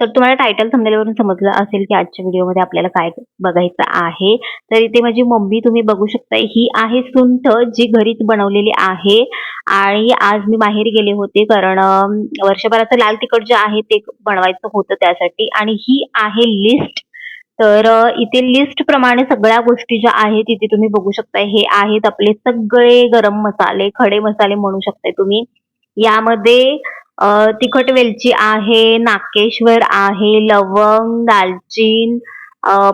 तर तुम्हाला टायटल थंबनेलवरून समजलं असेल की आजच्या व्हिडिओमध्ये आपल्याला काय बघायचं आहे. तर इथे माझी मम्मी तुम्ही बघू शकता ही आहे सुंठ जी घरीच बनवलेली आहे. आणि आज मी बाहेर गेले होते कारण वर्षभराचं लाल तिखट जे आहे ते बनवायचं होतं त्यासाठी. आणि ही आहे लिस्ट तर इथे लिस्ट प्रमाणे सगळ्या गोष्टी ज्या आहेत इथे तुम्ही बघू शकता हे आहेत आपले सगळे गरम मसाले खडे मसाले म्हणू शकताय तुम्ही. यामध्ये तिखट वेलची आहे नाकेश्वर आहे लवंग दालचीन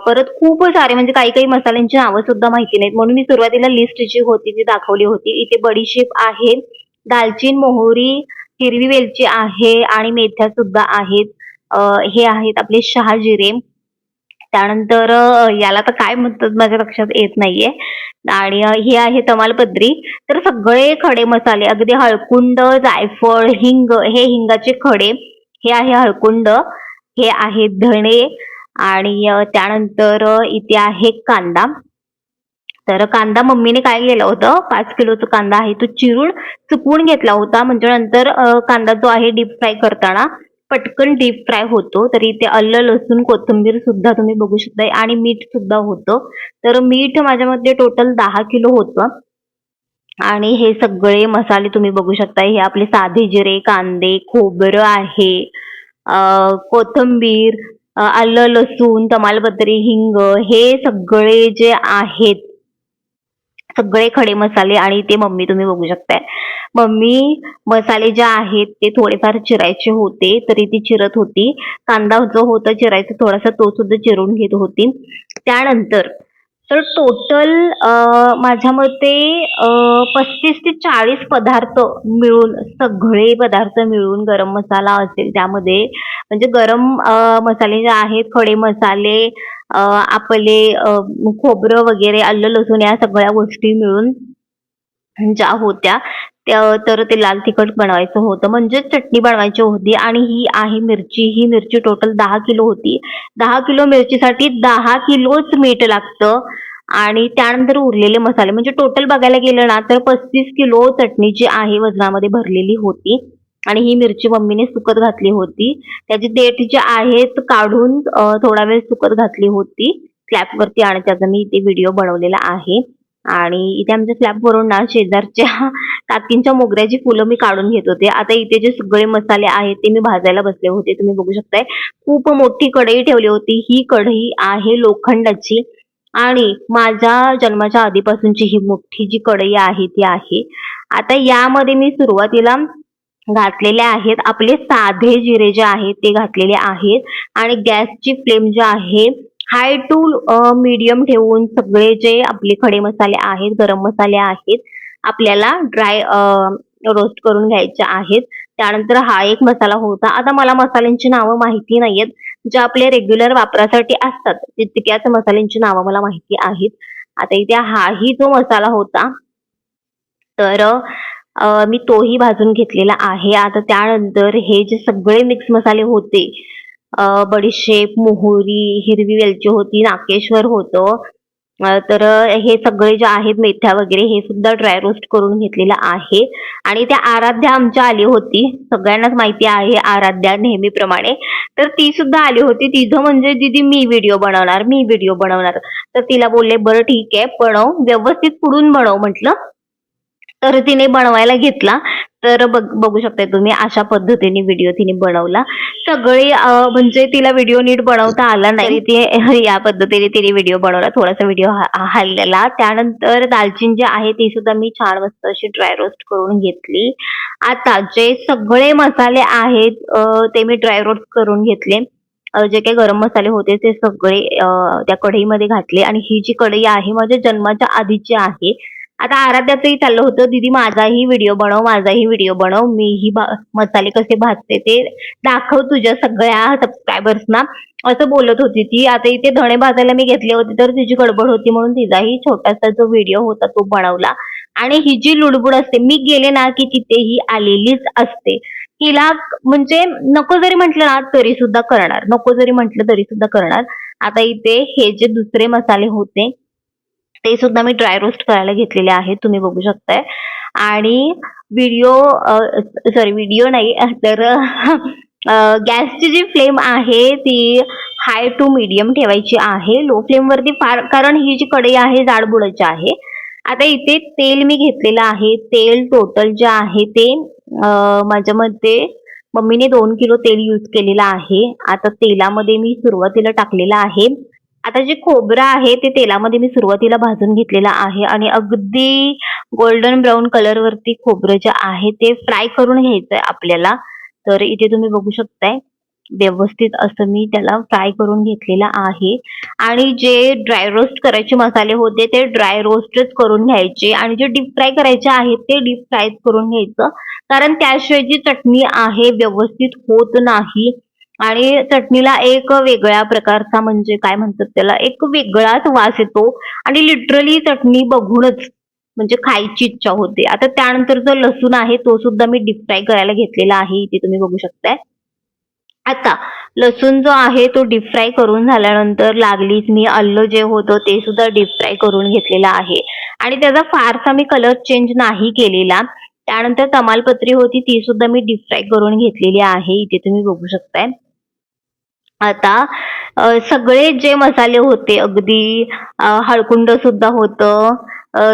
परत खूप सारे म्हणजे काही काही मसाल्यांची नावं सुद्धा माहिती नाहीत. म्हणून मी सुरुवातीला लिस्ट जी होती ती दाखवली होती. इथे बडीशेप आहे दालचीन मोहरी हिरवी वेलची आहे आणि मेथ्या सुद्धा आहेत. हे आहेत आपले शहाजिरे. त्यानंतर याला तर काय म्हणतात माझ्या लक्षात येत नाहीये. आणि ही हे आहे तमालपत्री. तर सगळे खडे मसाले अगदी हळकुंड जायफळ हिंग हे हिंगाचे खडे हे आहे हळकुंड हे आहे धणे आणि त्यानंतर इथे आहे कांदा. तर कांदा मम्मीने काय केलं होतं? पाच किलोचा कांदा आहे तो चिरून चुकवून घेतला होता. म्हणजे नंतर कांदा जो आहे डीप फ्राय करताना पटकन डीप फ्राय होतो. तरी इथे अल्ल लसूण कोथिंबीर सुद्धा तुम्ही बघू शकताय आणि मीठ सुद्धा होतं. तर मीठ माझ्यामध्ये टोटल दहा किलो होतं. आणि हे सगळे मसाले तुम्ही बघू शकता हे आपले साधे जिरे कांदे खोबरं आहे. कोथिंबीर आलं लसूण तमालपत्री हिंग हे सगळे जे आहेत सगळे खडे मसाले आणि ते मम्मी तुम्ही बघू शकताय. मम्मी मसाले जे आहेत ते थोडेफार चिरायचे होते तरी ती चिरत होती. कांदा जो होता चिरायचा थोडासा तो सुद्धा चिरून घेत होती. त्यानंतर तर टोटल माझ्या मते पस्तीस ते चाळीस पदार्थ मिळून सगळे पदार्थ मिळून गरम मसाला असेल त्यामध्ये. म्हणजे गरम मसाले जे आहेत खडे मसाले आपले खोबरं वगैरे आलं लसूण या सगळ्या गोष्टी मिळून ज्या होत्या तर ते लाल तिखट बनवायचं होतं. म्हणजे चटणी बनवायची होती आणि ही आहे मिरची. ही मिरची टोटल दहा किलो होती. दहा किलो मिरचीसाठी दहा किलोच मीठ लागतं आणि त्यानंतर उरलेले मसाले. म्हणजे टोटल बघायला गेलं ना तर पस्तीस किलो चटणी जी आहे वजनामध्ये भरलेली होती आणि ही मिरची मम्मीने सुकत घातली होती. त्याची देठ जी आहेत काढून थोडा वेळ सुकत घातली होती. स्लॅपवरती आणि त्याचा मी इथे व्हिडिओ बनवलेला आहे. आणि इथे आमच्या स्लॅबवरून ना शेजारच्या काकींच्या मोगऱ्याची फुलं मी काढून घेत होते. आता इथे जे सगळे मसाले आहेत ते मी भाजायला बसले होते. तुम्ही बघू शकताय. खूप मोठी कढई ठेवली होती. ही कढई आहे लोखंडाची. आणि माझ्या जन्माच्या आधीपासूनची ही मोठी जी कढई आहे ती आहे. आता यामध्ये मी सुरुवातीला घातलेले आहेत. आपले साधे जिरे जे आहेत ते घातलेले आहेत. आणि गॅसची फ्लेम जी आहे हाय टू मीडियम ठेवून सगळे जे आपले खडे मसाले आहेत गरम मसाले आहेत आपल्याला ड्राय रोस्ट करून घ्यायचे आहेत. त्यानंतर हा एक मसाला होता. आता मला मसाल्यांची नावं माहिती नाहीयेत. जे आपले रेग्युलर वापरासाठी असतात तितक्याच मसाल्यांची नावं मला माहिती आहेत. आता इथे हाही जो मसाला होता तर मी तोही भाजून घेतलेला आहे. आता त्यानंतर हे जे सगळे मिक्स मसाले होते बडीशेप मोहरी हिरवी वेलची होती नाकेश्वर होतं. तर हे सगळे जे आहेत मेथ्या वगैरे हे सुद्धा ड्राय रोस्ट करून घेतलेलं आहे. आणि त्या आराध्या आमच्या आली होती. सगळ्यांनाच माहिती आहे आराध्या नेहमीप्रमाणे. तर ती सुद्धा आली होती. तिथं म्हणजे दीदी मी व्हिडिओ बनवणार मी व्हिडिओ बनवणार. तर तिला बोलले बरं ठीक आहे बनव. व्यवस्थित पुढून बनव म्हटलं. तर तिने बनवायला घेतला. तर बघ बघू शकताय तुम्ही अशा पद्धतीने व्हिडिओ तिने बनवला. सगळे म्हणजे तिला व्हिडिओ नीट बनवता आला नाही. ती या पद्धतीने तिने व्हिडिओ बनवला. थोडासा व्हिडिओ हल्लेला त्यानंतर दालचिनी जी आहे ती सुद्धा मी छान मस्त अशी ड्राय रोस्ट करून घेतली. आता जे सगळे मसाले आहेत ते मी ड्राय रोस्ट करून घेतले. जे काही गरम मसाले होते ते सगळे त्या कढईमध्ये घातले. आणि ही जी कढई आहे माझ्या जन्माच्या आधीची आहे. आता आराध्याचंही चाललं होतं दीदी माझाही व्हिडिओ बनव माझाही व्हिडिओ बनव मीही मसाले कसे भाजते ते दाखव तुझ्या सगळ्या सबस्क्रायबर्सना असं बोलत होती ती. आता इथे धणे भाजायला मी घेतले होते तर तिची गडबड होती म्हणून तिचाही छोटासा जो व्हिडिओ होता तो बनवला. आणि ही जी लुडबुड असते मी गेले ना की तिथे ही आलेलीच असते. हिला म्हणजे नको जरी म्हटलं ना तरी सुद्धा करणार. नको जरी म्हटलं तरी सुद्धा करणार. आता इथे हे जे दुसरे मसाले होते ते सुद्धा मी ड्राय रोस्ट करायला घेतलेले आहेत तुम्ही बघू शकताय. आणि व्हिडिओ सॉरी व्हिडिओ नाही तर गॅसची जी फ्लेम आहे ती हाय टू मीडियम ठेवायची आहे. लो फ्लेमवरती फार कारण ही जी कढई आहे जाडबुडाची आहे. आता इथे तेल मी घेतलेलं आहे. तेल टोटल जे आहे ते माझ्या मते मम्मीने दोन किलो तेल यूज केलेलं आहे. आता तेलामध्ये मी सुरुवातीला टाकलेलं आहे. आता जे खोबरं आहे ते तेलामध्ये मी सुरुवातीला भाजून घेतलेलं आहे आणि अगदी गोल्डन ब्राऊन कलरवरती खोबरं जे आहे ते फ्राय करून घ्यायचंय आपल्याला. तर इथे तुम्ही बघू शकताय व्यवस्थित असं मी त्याला फ्राय करून घेतलेलं आहे. आणि जे ड्राय रोस्ट करायचे मसाले होते ते ड्राय रोस्टच करून घ्यायचे आणि जे डीप फ्राय करायचे आहेत ते डीप फ्राय करून घ्यायचं. कारण त्याशिवाय जी चटणी आहे व्यवस्थित होत नाही. आणि चटणीला एक वेगळ्या प्रकारचा म्हणजे काय म्हणतात त्याला एक वेगळाच वास येतो. आणि लिटरली चटणी बघूनच म्हणजे खायची इच्छा होते. आता त्यानंतर जो लसूण आहे तो सुद्धा मी डीप फ्राय करायला घेतलेला आहे. इथे तुम्ही बघू शकताय. आता लसूण जो आहे तो डीप फ्राय करून झाल्यानंतर लागलीच मी अल्लं जे होतं ते सुद्धा डीप फ्राय करून घेतलेलं आहे. आणि त्याचा फारसा मी कलर चेंज नाही केलेला. त्यानंतर तमालपत्री होती ती सुद्धा मी डीप फ्राय करून घेतलेली आहे. इथे तुम्ही बघू शकताय. आता सगळे जे मसाले होते अगदी हळकुंड सुद्धा होतं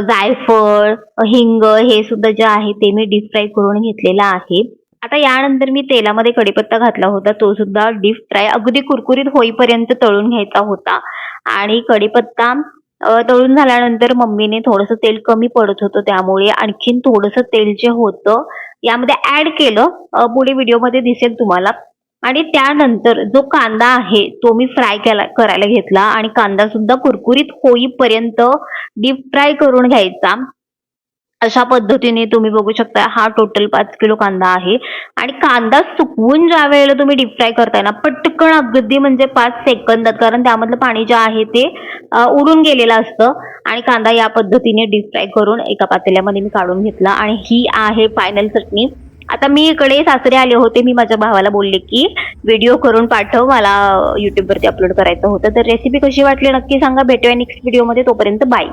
जायफळ हिंग हे सुद्धा जे आहे ते मी डीप फ्राय करून घेतलेलं आहे. आता यानंतर मी तेलामध्ये कढीपत्ता घातला होता तो सुद्धा डीप फ्राय अगदी कुरकुरीत होईपर्यंत तळून घ्यायचा होता. आणि कढीपत्ता तळून झाल्यानंतर मम्मीने थोडंसं तेल कमी पडत होतं. त्यामुळे आणखीन थोडंसं तेल जे होतं यामध्ये ऍड केलं. पुढे व्हिडिओमध्ये दिसेल तुम्हाला. आणि त्यानंतर जो कांदा आहे तो मी फ्राय केला करायला घेतला. आणि कांदा सुद्धा कुरकुरीत होईपर्यंत डीप फ्राय करून घ्यायचा. अशा पद्धतीने तुम्ही बघू शकता हा टोटल पाच किलो कांदा आहे. आणि कांदा सुकवून ज्या वेळेला तुम्ही डीप फ्राय करताय ना पटकन अगदी म्हणजे पाच सेकंदात कारण त्यामधलं पाणी जे आहे ते उडून गेलेलं असतं. आणि कांदा या पद्धतीने डीप फ्राय करून एका पातेल्यामध्ये मी काढून घेतला. आणि ही आहे फायनल चटणी. आता मी इकडे सासरे आले होते मी माझ्या भावाला बोलले की व्हिडिओ करून पाठव मला युट्यूबवरती अपलोड करायचं होतं. तर रेसिपी कशी वाटली नक्की सांगा. भेटूया नेक्स्ट व्हिडिओमध्ये तोपर्यंत बाय